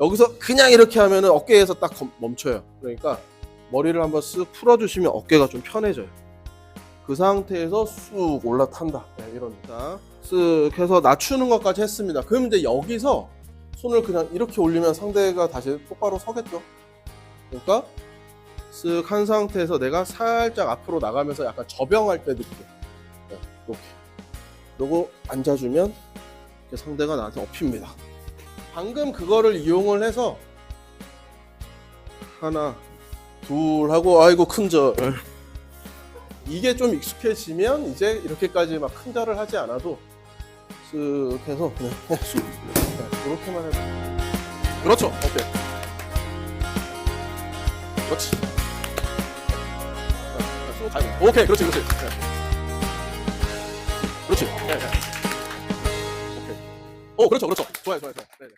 여기서 그냥 이렇게 하면은 어깨에서 딱 검- 멈춰요. 그러니까 머리를 한번 쓱 풀어주시면 어깨가 좀 편해져요. 그 상태에서 쑥 올라탄다. 네. 자, 쓱 해서 낮추는 것까지 했습니다. 그럼 이제 여기서 손을 그냥 이렇게 올리면 상대가 다시 똑바로 서겠죠. 그러니까 쓱 한 상태에서 내가 살짝 앞으로 나가면서 약간 접영할 때 느낌. 네, 이렇게. 요거 앉아주면 상대가 나한테 업힙니다. 방금 그거를 이용을 해서 하나, 둘 하고 아이고 큰절. 이게 좀 익숙해지면 이제 이렇게까지 막 큰절을 하지 않아도 쓱 해서 그냥 쑥 네, 이렇게만 해도. 그렇죠. 오케이. 그렇지. 오케이 그렇지 그렇지. 네. 그렇지 오 그렇죠 그렇죠 좋아요 좋아요 좋아요 네, 네.